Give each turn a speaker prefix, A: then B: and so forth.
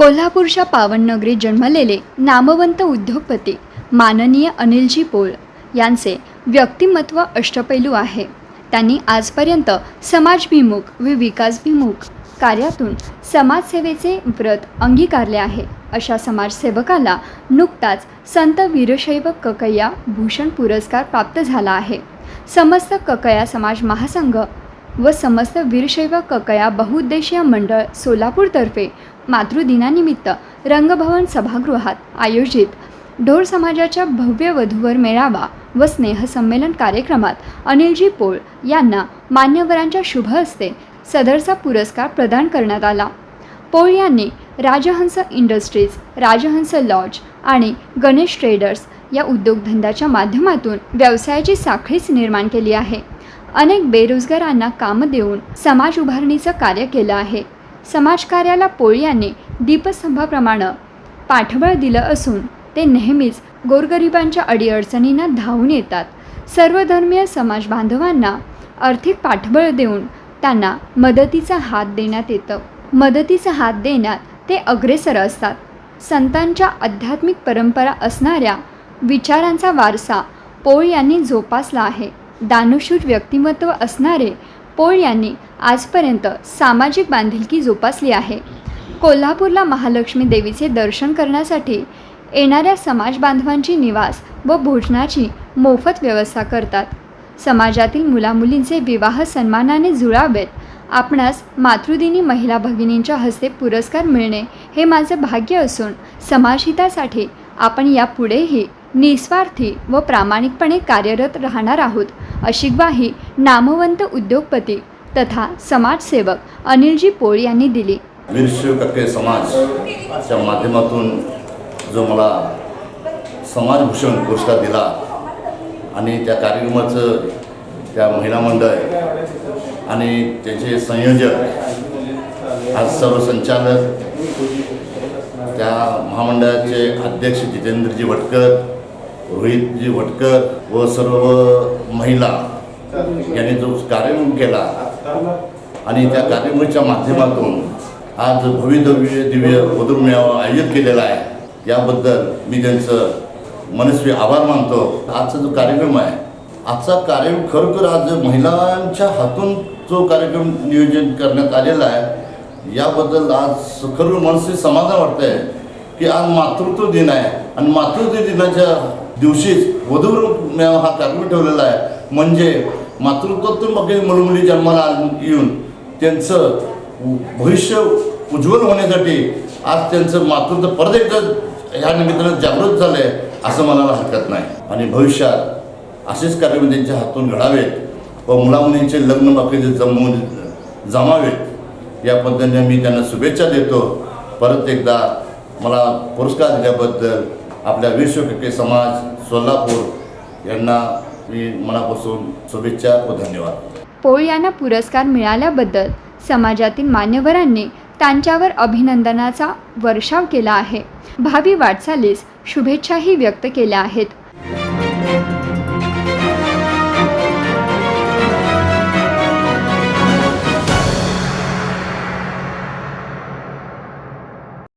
A: कोल्हापूरच्या पावननगरीत जन्मलेले नामवंत उद्योगपती माननीय अनिलजी पोळ यांचे व्यक्तिमत्व अष्टपैलू आहे. त्यांनी आजपर्यंत समाजभिमुख व विकासभिमुख कार्यातून समाजसेवेचे व्रत अंगीकारले आहे. अशा समाजसेवकाला नुकताच संत वीरशैव ककय्या भूषण पुरस्कार प्राप्त झाला आहे. समस्त ककया समाज महासंघ व समस्त वीरशैव ककया बहुउद्देशीय मंडळ सोलापूरतर्फे मातृदिनानिमित्त रंगभवन सभागृहात आयोजित ढोर समाजाच्या भव्य वधूवर मेळावा व स्नेहसंमेलन कार्यक्रमात अनिलजी पोळ यांना मान्यवरांच्या शुभ हस्ते सदरचा पुरस्कार प्रदान करण्यात आला. पोळ यांनी राजहंस इंडस्ट्रीज राजहंस लॉज आणि गणेश ट्रेडर्स या उद्योगधंद्याच्या माध्यमातून व्यवसायाची साखळीच निर्माण केली आहे. अनेक बेरोजगारांना कामं देऊन समाज उभारणीचं कार्य केलं आहे. समाजकार्याला पोळ यांनी दीपस्तंभाप्रमाणे पाठबळ दिलं असून ते नेहमीच गोरगरिबांच्या अडीअडचणींना धावून येतात. सर्वधर्मीय समाज बांधवांना आर्थिक पाठबळ देऊन त्यांना मदतीचा हात देण्यात येतं. मदतीचा हात देण्यात ते अग्रेसर असतात. संतांच्या आध्यात्मिक परंपरा असणाऱ्या विचारांचा वारसा पोळ यांनी जोपासला आहे. दानशूर व्यक्तिमत्व असणारे पोळ यांनी आजपर्यंत सामाजिक बांधिलकी जोपासली आहे. कोल्हापूरला महालक्ष्मी देवीचे दर्शन करण्यासाठी येणाऱ्या समाज बांधवांची निवास व भोजनाची मोफत व्यवस्था करतात. समाजातील मुलामुलींचे विवाह सन्मानाने जुळावेत. आपणास मातृदिनी महिला भगिनींच्या हस्ते पुरस्कार मिळणे हे माझं भाग्य असून समाजहितासाठी आपण यापुढेही निस्वार्थी व प्रामाणिकपणे कार्यरत राहणार आहोत. अशी ग्वाही नामवंत उद्योगपती तथा समाजसेवक अनिलजी पोळ यांनी दिली.
B: वीरशिव समाजच्या माध्यमातून जो मला समाजभूषण पुरस्कार दिला आणि त्या कार्यक्रमाचं त्या महिला मंडळ आणि त्याचे संयोजक आज सर्व संचालक त्या महामंडळाचे अध्यक्ष जितेंद्रजी भटकर रोहितजी वटकर व सर्व महिला यांनी जो कार्यक्रम केला आणि त्या कार्यक्रमाच्या माध्यमातून आज भव्यदिव्य दिव्य वधूर मेळावा आयोजित केलेला आहे. याबद्दल मी त्यांचं मनस्वी आभार मानतो. आजचा जो कार्यक्रम आहे आजचा कार्यक्रम खरोखर आज महिलांच्या हातून जो कार्यक्रम नियोजन करण्यात आलेला आहे याबद्दल आज खरोखर मनस्वी समाधान वाटतं आहे की आज मातृत्व दिन आहे. आणि मातृत्व दिनाच्या दिवशीच वधूर मेळावा हा कार्यक्रम ठेवलेला आहे. म्हणजे मातृत्वातून मग मुलमुली जन्माला येऊन त्यांचं भविष्य उज्ज्वल होण्यासाठी आज त्यांचं मातृत्व परत एकदा ह्या निमित्तानं जागृत झालं आहे असं म्हणायला हरकत नाही. आणि भविष्यात असेच कार्यक्रम त्यांच्या हातून घडावेत व मुलामुलींचे लग्न बाकीचे जमवून जमावेत या पद्धतीने मी त्यांना शुभेच्छा देतो. परत एकदा मला पुरस्कार दिल्याबद्दल आपल्या विश्वकके समाज सोलापूर यांना मी मनापासून शुभेच्छा व धन्यवाद.
A: पोळ यांना पुरस्कार मिळाल्याबद्दल समाजातील मान्यवरांनी त्यांच्यावर अभिनंदनाचा वर्षाव केला आहे. भावी वाटचालीस शुभेच्छाही व्यक्त केल्या आहेत.